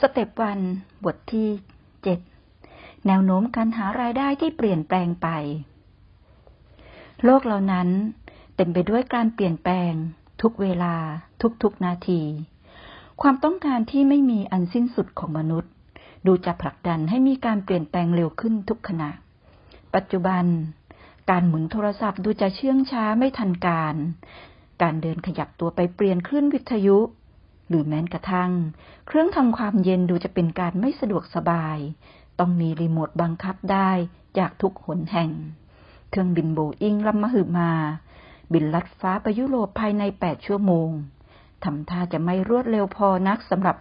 สเต็ปวันบทที่เจ็ดแนวโน้มการหารายได้ที่เปลี่ยนแปลงไป โลกเหล่านั้น เต็มไปด้วยการเปลี่ยนแปลง ทุกเวลา ทุกๆนาที ความต้องการที่ไม่มีอันสิ้นสุดของมนุษย์ ดูจะผลักดันให้มีการเปลี่ยนแปลงเร็วขึ้นทุกขณะ ปัจจุบัน การหมุนโทรศัพท์ดูจะเชื่องช้าไม่ทันการ การเดินขยับตัวไปเปลี่ยนคลื่นวิทยุ หรือแม้กระทั่ง เครื่องทำความเย็นดูจะเป็นการไม่สะดวกสบาย ต้องมีรีโมทบังคับได้จากทุกหนแห่ง เครื่องบินโบอิงลำมหึมา บินลัดฟ้าไปยุโรปภายในแปดชั่วโมงทำท่าจะไม่รวดเร็วพอนักสำหรับ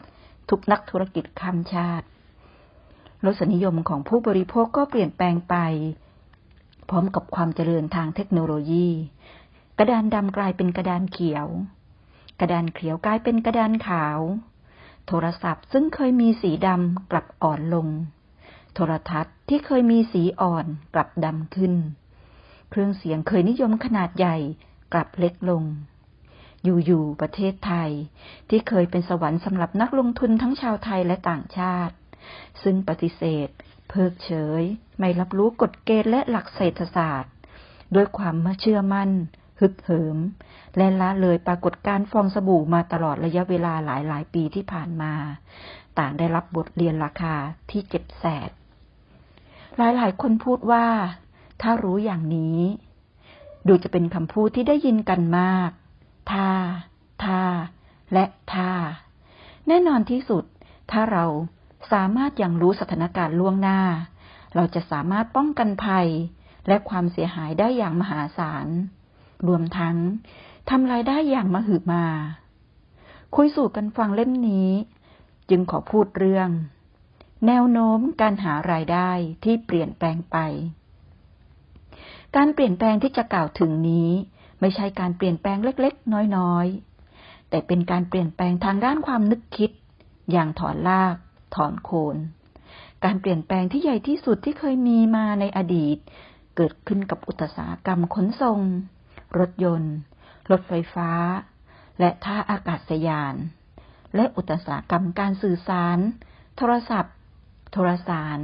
ทุกนักธุรกิจข้ามชาติ รสนิยมของผู้บริโภคก็เปลี่ยนแปลงไป พร้อมกับความเจริญทางเทคโนโลยี กระดานดำกลายเป็นกระดานเขียว กระดานเขียวกลายเป็นกระดานขาว โทรศัพท์ซึ่งเคยมีสีดำกลับอ่อนลง โทรทัศน์ที่เคยมีสีอ่อนกลับดำขึ้น เครื่องเสียงเคยนิยมขนาดใหญ่กลับเล็กลง อยู่ๆประเทศไทย ที่เคยเป็นสวรรค์สำหรับนักลงทุนทั้งชาวไทยและต่างชาติ ซึ่งปฏิเสธ เพิกเฉย ไม่รับรู้กฎเกณฑ์และหลักเศรษฐศาสตร์ ด้วยความเชื่อมั่น ฮึกเหิม และละเลยปรากฏการฟองสบู่มาตลอดระยะเวลาหลายหลายปีที่ผ่านมา ต่างได้รับบทเรียนราคาที่เจ็บแสบหลายหลายคนพูดว่า ถ้ารู้อย่างนี้ ดูจะเป็นคำพูดที่ได้ยินกันมากถ้าถ้าและถ้าแน่นอนที่สุด ถ้าเราสามารถอยังรู้สถานการณ์ล่วงหน้า เราจะสามารถป้องกันภัยและความเสียหายได้อย่างมหาศาล รวมทั้งทำรายได้อย่างมหึมา คุยสู่กันฟังเล่มนี้ จึงขอพูดเรื่อง แนวโน้มการหารายได้ที่เปลี่ยนแปลงไป การเปลี่ยนแปลงที่จะกล่าวถึงนี้ ไม่ใช่การเปลี่ยนแปลงเล็กๆ น้อยๆ แต่เป็นการเปลี่ยนแปลงทางด้านความนึกคิด อย่างถอนลาก ถอนโคนการเปลี่ยนแปลงที่ใหญ่ที่สุดที่เคยมีมาในอดีต เกิดขึ้นกับอุตสาหกรรมขนส่ง รถยนต์ รถไฟฟ้า และท่าอากาศยาน และอุตสาหกรรมการสื่อสาร โทรศัพท์ โทรสาร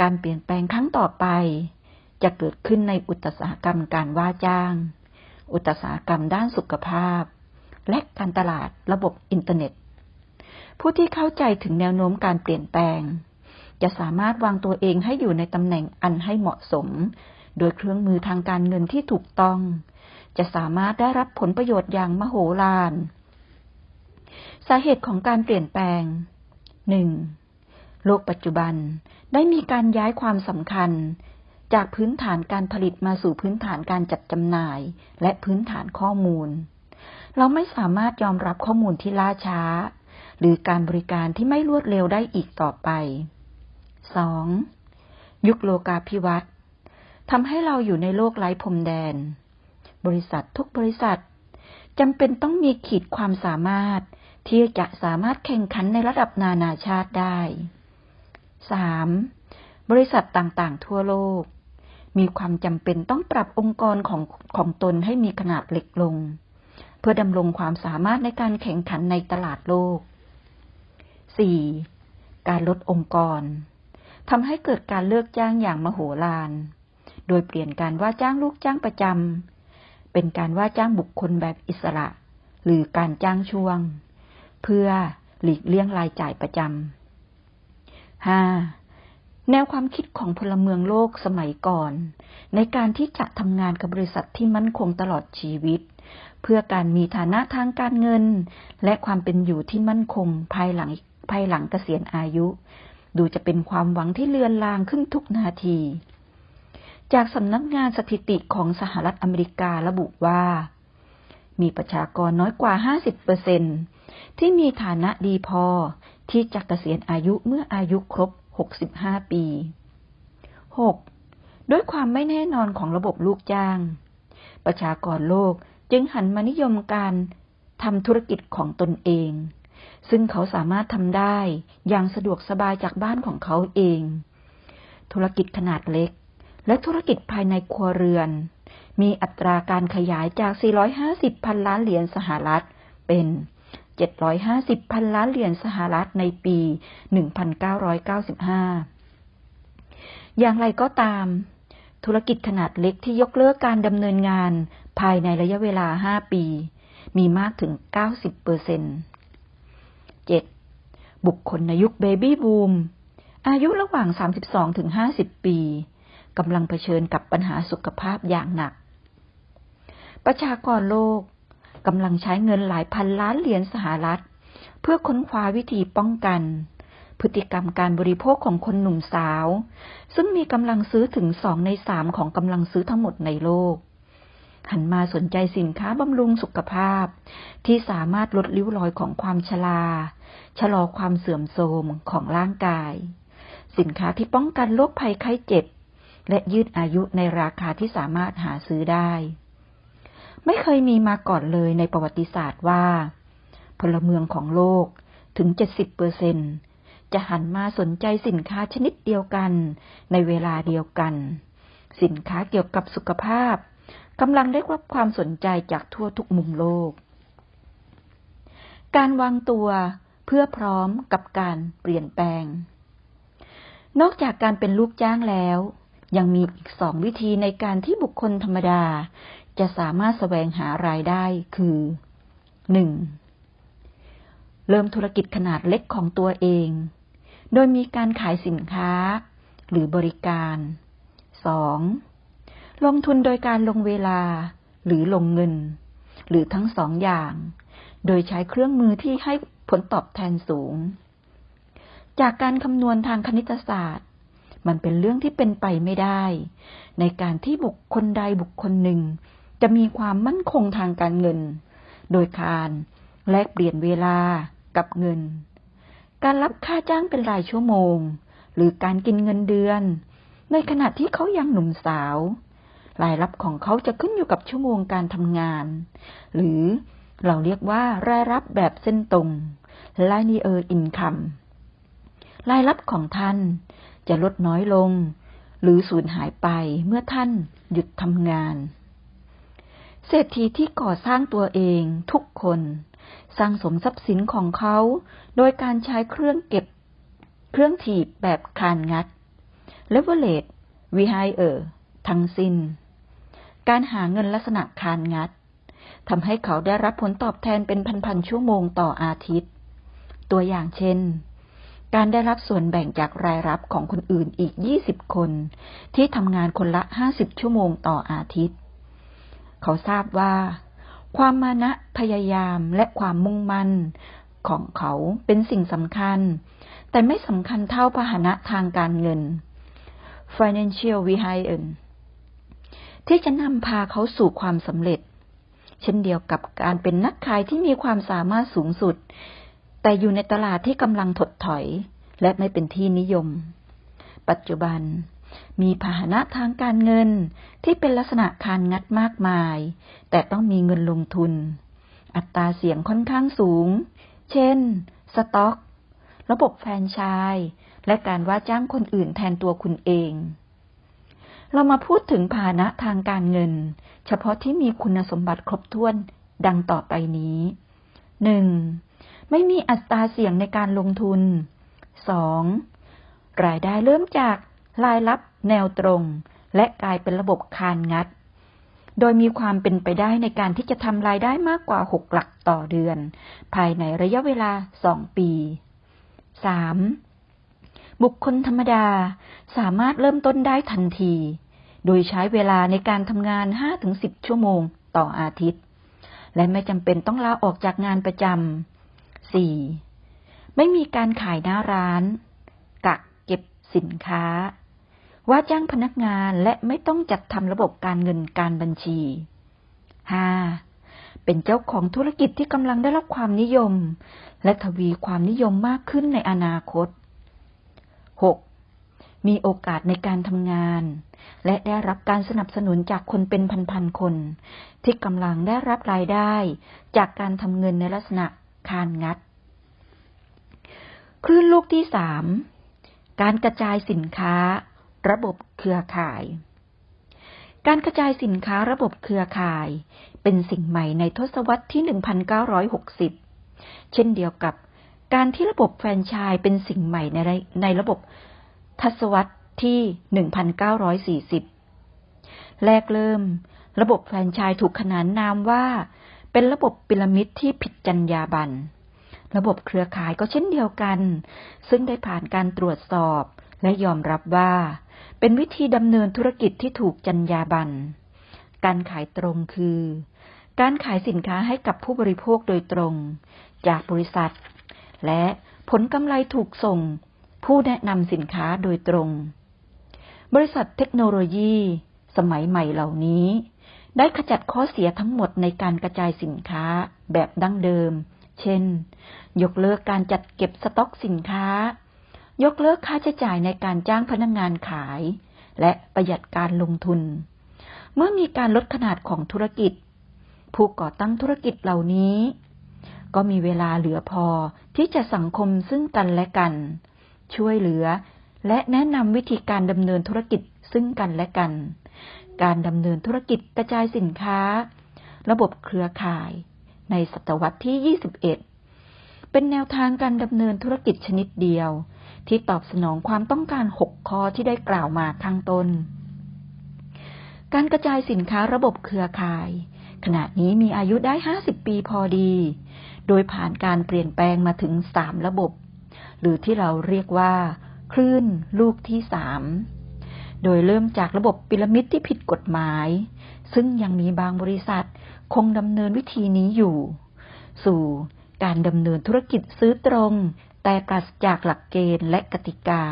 การเปลี่ยนแปลงครั้งต่อไป จะเกิดขึ้นในอุตสาหกรรมการว่าจ้าง อุตสาหกรรมด้านสุขภาพ และการตลาดระบบอินเทอร์เน็ต ผู้ที่เข้าใจถึงแนวโน้มการเปลี่ยนแปลงจะสามารถวางตัวเองให้อยู่ในตำแหน่งอันให้เหมาะสม โดยเครื่องมือทางการเงินที่ถูกต้อง จะสามารถได้รับผลประโยชน์อย่างมโหฬารสาเหตุของการเปลี่ยนแปลงหนึ่งโลกปัจจุบันได้มีการย้ายความสำคัญ จากพื้นฐานการผลิตมาสู่พื้นฐานการจัดจำหน่าย และพื้นฐานข้อมูล เราไม่สามารถยอมรับข้อมูลที่ล่าช้า หรือการบริการที่ไม่รวดเร็วได้อีกต่อไป 2. ยุคโลกาภิวัตน์ ทำให้เราอยู่ในโลกไร้พรมแดน บริษัททุกบริษัทจำเป็นต้องมีขีดความสามารถ ที่จะสามารถแข่งขันในระดับนานาชาติได้ 3. บริษัทต่างๆ ทั่วโลก มีความจำเป็นต้องปรับองค์กรของของตนให้มีขนาดเล็กลง เพื่อดำรงความสามารถในการแข่งขันในตลาดโลก 4. การลดองค์กรทำให้เกิดการเลิกจ้างอย่างมโหฬาร โดยเปลี่ยนการว่าจ้างลูกจ้างประจำ เป็นการว่าจ้างบุคคลแบบอิสระ หรือการจ้างช่วง เพื่อหลีกเลี่ยงรายจ่ายประจำห้าแนวความคิดของพลเมืองโลกสมัยก่อน ในการที่จะทำงานกับบริษัทที่มั่นคงตลอดชีวิต เพื่อการมีฐานะทางการเงิน และความเป็นอยู่ที่มั่นคงภายหลังภายหลังเกษียณอายุ ดูจะเป็นความหวังที่เลือนลางขึ้นทุกนาที จากสำนักงานสถิติของสหรัฐอเมริการะบุว่า มีประชากรน้อยกว่า 50เปอร์เซนที่มีฐานะดีพอที่จะเกษียณอายุเมื่ออายุครบ 65 ปี 6. ด้วยความไม่แน่นอนของระบบลูกจ้าง ประชากรโลกจึงหันมานิยมการทำธุรกิจของตนเอง ซึ่งเขาสามารถทำได้อย่างสะดวกสบายจากบ้านของเขาเอง ธุรกิจขนาดเล็ก และธุรกิจภายในครัวเรือน มีอัตราการขยายจาก 450 พันล้านเหรียญสหรัฐ เป็น 750 พันล้านเหรียญสหรัฐในปี 1995 อย่างไรก็ตาม ธุรกิจขนาดเล็กที่ยกเลิกการดำเนินงานภายในระยะเวลา 5 ปี มีมากถึง 90เปอร์เซ็นต์ 7. บุคคลในยุคเบบี้บูม อายุระหว่าง 32ถึง50 ปี กำลังเผชิญกับปัญหาสุขภาพอย่างหนัก ประชากรโลกกำลังใช้เงินหลายพันล้านเหรียญสหรัฐ เพื่อค้นคว้าวิธีป้องกัน พฤติกรรมการบริโภคของคนหนุ่มสาว ซึ่งมีกำลังซื้อถึงสองในสามของกำลังซื้อทั้งหมดในโลก หันมาสนใจสินค้าบำรุงสุขภาพ ที่สามารถลดริ้วรอยของความชราชะลอความเสื่อมโทรมของร่างกาย สินค้าที่ป้องกันโรคภัยไข้เจ็บ และยืดอายุในราคาที่สามารถหาซื้อได้ ไม่เคยมีมาก่อนเลยในประวัติศาสตร์ว่า พลเมืองของโลกถึง 70เปอร์เซนจะหันมาสนใจสินค้าชนิดเดียวกัน ในเวลาเดียวกัน สินค้าเกี่ยวกับสุขภาพกำลังได้รับความสนใจจากทั่วทุกมุมโลก การวางตัวเพื่อพร้อมกับการเปลี่ยนแปลง นอกจากการเป็นลูกจ้างแล้ว ยังมีอีกสองวิธีในการที่บุคคลธรรมดา จะสามารถแสวงหารายได้คือหนึ่งเริ่มธุรกิจขนาดเล็กของตัวเอง โดยมีการขายสินค้า หรือบริการสองลงทุนโดยการลงเวลา หรือลงเงิน หรือทั้งสองอย่าง โดยใช้เครื่องมือที่ให้ผลตอบแทนสูง จากการคำนวณทางคณิตศาสตร์ มันเป็นเรื่องที่เป็นไปไม่ได้ ในการที่บุคคลใดบุคคลหนึ่ง จะมีความมั่นคงทางการเงิน โดยการแลกเปลี่ยนเวลากับเงิน การรับค่าจ้างเป็นรายชั่วโมง หรือการกินเงินเดือน ในขณะที่เขายังหนุ่มสาว รายรับของเขาจะขึ้นอยู่กับชั่วโมงการทำงาน หรือเราเรียกว่ารายรับแบบเส้นตรง linear income รายรับของท่าน จะลดน้อยลง หรือสูญหายไปเมื่อท่านหยุดทำงาน เศรษฐีที่ก่อสร้างตัวเองทุกคน สร้างสมทรัพย์สินของเขา โดยการใช้เครื่องเก็บ เครื่องถีบแบบคานงัดเลเวลเลตวิไฮเออร์ทั้งสิน้น การหาเงินลักษณะคานงัดทำให้เขาได้รับผลตอบแทนเป็นพันๆชั่วโมงต่ออาทิตย์ ตัวอย่างเช่น การได้รับส่วนแบ่งจากรายรับของคนอื่นอีก 20 คน ที่ทำงานคนละ 50 ชั่วโมงต่ออาทิตย์ เขาทราบว่า ความมานะพยายามและความมุ่งมั่นของเขาเป็นสิ่งสำคัญ แต่ไม่สำคัญเท่าพหนะทางการเงิน financial v e h i c l e ที่จะนำพาเขาสู่ความสำเร็จ เช่นเดียวกับการเป็นนักขายที่มีความสามารถสูงสุด แต่อยู่ในตลาดที่กำลังถดถอย และไม่เป็นที่นิยม ปัจจุบันมีพาหนะทางการเงินที่เป็นลักษณะคานงัดมากมาย แต่ต้องมีเงินลงทุน อัตราเสี่ยงค่อนข้างสูง เช่น สต็อก ระบบแฟนชส์และการว่าจ้างคนอื่นแทนตัวคุณเอง เรามาพูดถึงภาณะทางการเงิน เฉพาะที่มีคุณสมบัติครบถ้วนดังต่อไปนี้หนึ่ง ไม่มีอัตราเสี่ยงในการลงทุน 2. รายได้เริ่มจากรายรับแนวตรง และกลายเป็นระบบคานงัด โดยมีความเป็นไปได้ในการที่จะทำรายได้มากกว่า 6 หลักต่อเดือน ภายในระยะเวลา 2 ปี 3. บุคคลธรรมดาสามารถเริ่มต้นได้ทันที โดยใช้เวลาในการทำงาน 5-10 ชั่วโมงต่ออาทิตย์ และไม่จำเป็นต้องลาออกจากงานประจำ สี่ไม่มีการขายหน้าร้าน กักเก็บสินค้า ว่าจ้างพนักงานและไม่ต้องจัดทำระบบการเงินการบัญชีห้าเป็นเจ้าของธุรกิจที่กำลังได้รับความนิยม และทวีความนิยมมากขึ้นในอนาคต 6. มีโอกาสในการทำงาน และได้รับการสนับสนุนจากคนเป็นพันๆคน ที่กำลังได้รับรายได้ จากการทำเงินในลักษณะ คานงัด คลื่นลูกที่สามการกระจายสินค้า ระบบเครือข่าย การกระจายสินค้าระบบเครือข่าย เป็นสิ่งใหม่ในทศวรรษที่ 1960 เช่นเดียวกับการที่ระบบแฟรนไชส์เป็นสิ่งใหม่ในในระบบทศวรรษที่ 1940 แรกเริ่ม ระบบแฟรนไชส์ถูกขนานนามว่า เป็นระบบพีระมิดที่ผิดจรรยาบรรณระบบเครือข่ายก็เช่นเดียวกัน ซึ่งได้ผ่านการตรวจสอบ และยอมรับว่า เป็นวิธีดำเนินธุรกิจที่ถูกจรรยาบรรณการขายตรงคือ การขายสินค้าให้กับผู้บริโภคโดยตรง จากบริษัท และผลกำไรถูกส่ง ผู้แนะนำสินค้าโดยตรง บริษัทเทคโนโลยี สมัยใหม่เหล่านี้ ได้ขจัดข้อเสียทั้งหมดในการกระจายสินค้าแบบดั้งเดิม เช่น ยกเลิกการจัดเก็บสต็อกสินค้า ยกเลิกค่าใช้จ่ายในการจ้างพนักงงานขาย และประหยัดการลงทุน เมื่อมีการลดขนาดของธุรกิจ ผู้ก่อตั้งธุรกิจเหล่านี้ ก็มีเวลาเหลือพอที่จะสังคมซึ่งกันและกัน ช่วยเหลือและแนะนำวิธีการดำเนินธุรกิจซึ่งกันและกัน การดำเนินธุรกิจกระจายสินค้า ระบบเครือข่าย ในศตวรรษที่ 21 เป็นแนวทางการดำเนินธุรกิจชนิดเดียว ที่ตอบสนองความต้องการ 6 ข้อที่ได้กล่าวมาข้างต้น การกระจายสินค้าระบบเครือข่าย ขณะนี้มีอายุได้ 50 ปีพอดี โดยผ่านการเปลี่ยนแปลงมาถึง 3 ระบบ หรือที่เราเรียกว่า คลื่นลูกที่สาม โดยเริ่มจากระบบปิรามิดที่ผิดกฎหมาย ซึ่งยังมีบางบริษัทคงดำเนินวิธีนี้อยู่ สู่การดำเนินธุรกิจซื้อตรง แต่ปราศจากหลักเกณฑ์และกติกา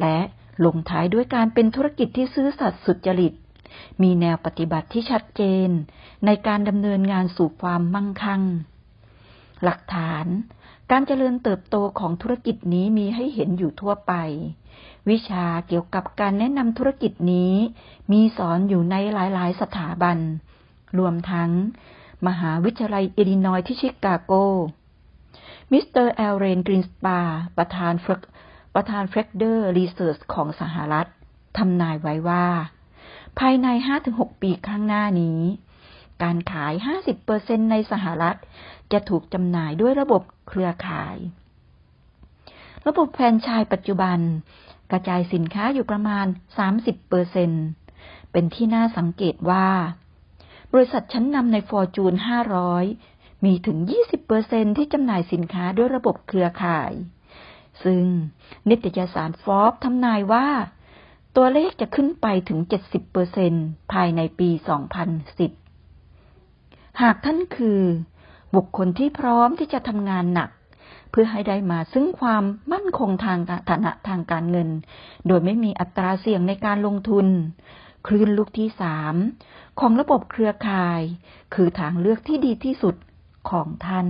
และลงท้ายด้วยการเป็นธุรกิจที่ซื้อสัตว์สุจริต มีแนวปฏิบัติที่ชัดเจน ในการดำเนินงานสู่ความมั่งคั่ง หลักฐาน การเจริญเติบโตของธุรกิจนี้มีให้เห็นอยู่ทั่วไป วิชาเกี่ยวกับการแนะนำธุรกิจนี้ มีสอนอยู่ในหลายๆ สถาบัน รวมทั้ง มหาวิทยาลัยอิลลินอยที่ชิคาโก มิสเตอร์แอลเรนกรินสปา ประธานประธานเฟรกเดอร์รีเสิร์ชของสหรัฐทำนายไว้ว่า ภายใน 5-6 ปีข้างหน้านี้ การขาย 50%ในสหรัฐ จะถูกจำหน่ายด้วยระบบ เครือข่าย ระบบแฟรนไชส์ปัจจุบัน กระจายสินค้าอยู่ประมาณ 30%เป็นที่น่าสังเกตว่า บริษัทชั้นนำในฟอร์จูน 500 มีถึง 20%ที่จำหน่ายสินค้าด้วยระบบเครือข่าย ซึ่งนิตยสารฟอบทำนายว่า ตัวเลขจะขึ้นไปถึง 70%ภายในปี 2010 หากท่านคือ บุคคลที่พร้อมที่จะทำงานหนัก เพื่อให้ได้มาซึ่งความมั่นคงทางฐานะทางการเงิน โดยไม่มีอัตราเสี่ยงในการลงทุน คลื่นลูกที่สามของระบบเครือข่าย คือทางเลือกที่ดีที่สุดของท่าน